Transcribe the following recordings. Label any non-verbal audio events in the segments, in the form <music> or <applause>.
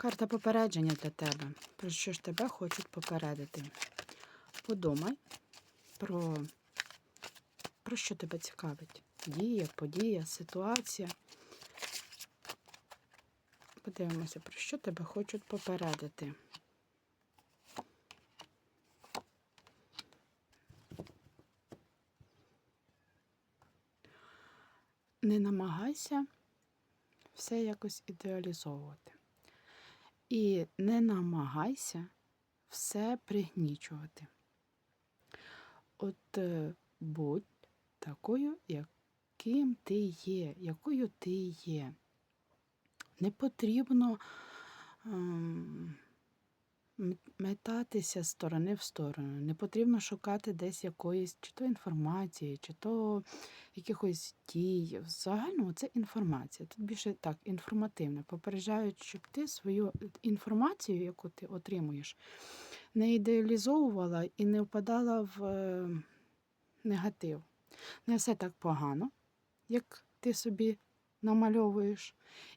Карта попередження для тебе. Про що ж тебе хочуть попередити? Подумай про, про що тебе цікавить. Дія, подія, ситуація. Подивимося, про що тебе хочуть попередити. Не намагайся все якось ідеалізовувати. І не намагайся все пригнічувати. От е, будь такою, яким ти є, якою ти є. Не потрібно ем, метатися з сторони в сторону. Не потрібно шукати десь якоїсь чи то інформації, чи то якихось дій. В це інформація. Тут більше так, інформативне. Попереджають, щоб ти свою інформацію, яку ти отримуєш, не ідеалізовувала і не впадала в е, негатив. Не все так погано, як ти собі намальовуєш,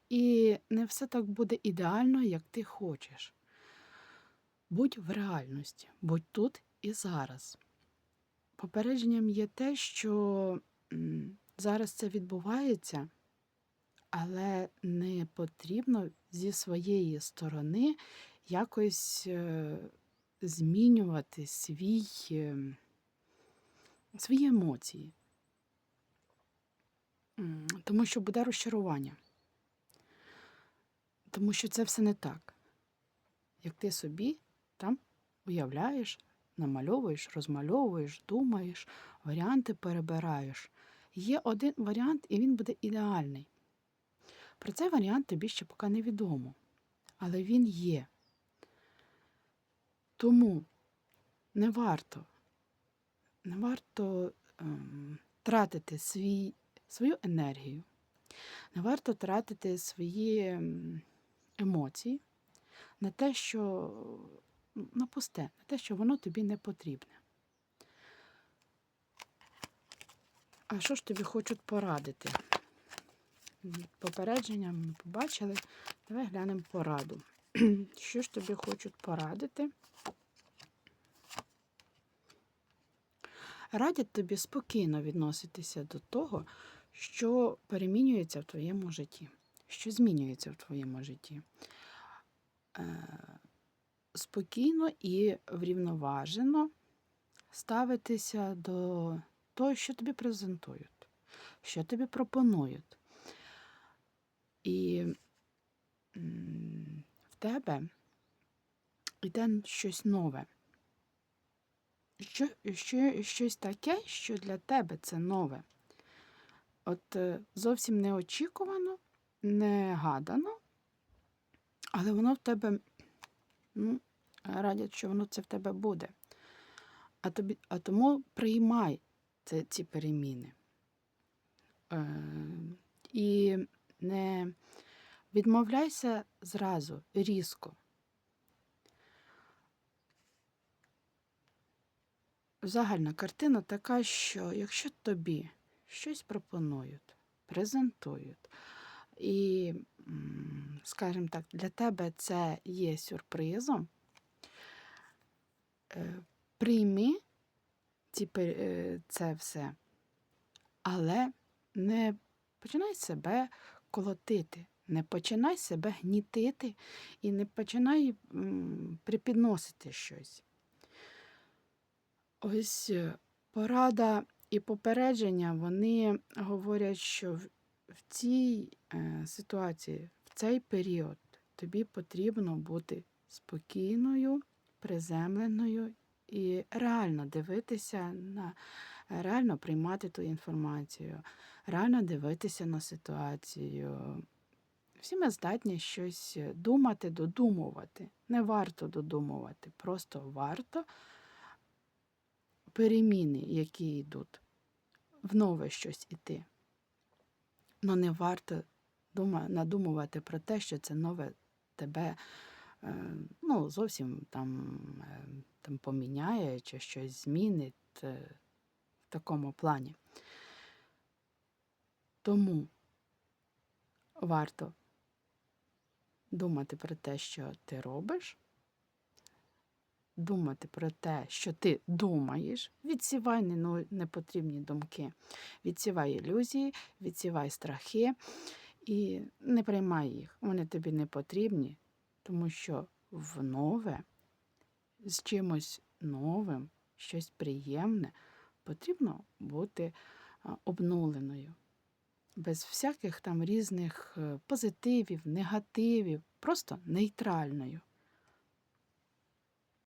і не все так буде ідеально, як ти хочеш. Будь в реальності, будь тут і зараз. Попередженням є те, що зараз це відбувається, але не потрібно зі своєї сторони якось е, змінювати свій, свої емоції. Тому що буде розчарування. Тому що це все не так. Як ти собі уявляєш, намальовуєш, розмальовуєш, думаєш, варіанти перебираєш. Є один варіант, і він буде ідеальний. Про цей варіант тобі ще поки не відомо, але він є. Тому не варто, не варто ем, тратити свій, свою енергію, не варто тратити свої ем, емоції на те, що на пусте, на те, що воно тобі не потрібне. А що ж тобі хочуть порадити? Попередження ми побачили. Давай глянемо пораду. <clears throat> Що ж тобі хочуть порадити? Радять тобі спокійно відноситися до того, що перемінюється в твоєму житті, що змінюється в твоєму житті. Е, Спокійно і врівноважено ставитися до того, що тобі презентують, що тобі пропонують. І в тебе йде щось нове. Що, що, щось таке, що для тебе це нове. От е, зовсім неочікувано, не гадано, але воно в тебе, ну, радять, що воно це в тебе буде. А, тобі, а тому приймай це, ці переміни. Е, і не відмовляйся зразу, різко. Загальна картина така, що якщо тобі щось пропонують, презентують, і, скажімо так, для тебе це є сюрпризом, е, прийми е, це все, але не починай себе колотити, не починай себе гнітити і не починай припідносити щось. Ось е, порада і попередження, вони говорять, що в, цій е, ситуації, в цей період тобі потрібно бути спокійною, приземленою і реально дивитися на реально приймати ту інформацію, реально дивитися на ситуацію. Всі ми здатні щось думати, додумувати. Не варто додумувати, просто варто переміни, які йдуть, в нове щось іти. Но не варто дума, надумувати про те, що це нове тебе е, ну, зовсім там, е, там поміняє чи щось змінить е, в такому плані. Тому варто думати про те, що ти робиш, думати про те, що ти думаєш, відсівай непотрібні думки, відсівай ілюзії, відсівай страхи і не приймай їх. Вони тобі не потрібні, тому що в нове, з чимось новим, щось приємне, потрібно бути обнуленою. Без всяких там різних е, позитивів, негативів, просто нейтральною.